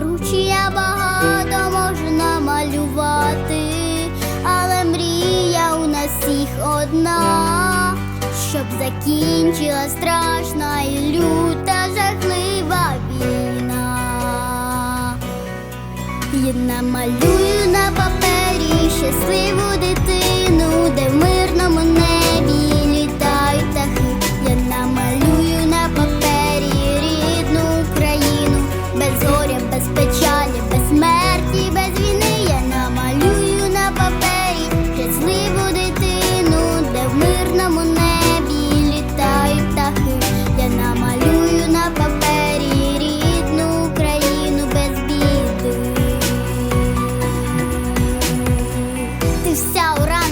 будь багато можу намалювати, але мрія у нас всіх одна, щоб закінчила страшна і люта жахлива війна. Я намалюю на папері щасливу дитину, де в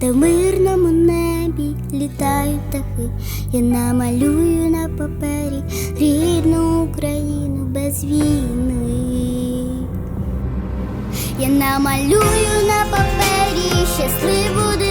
Де в мирному небі літають птахи. Я намалюю на папері рідну Україну без війни. Я намалюю на папері щасливу дитину,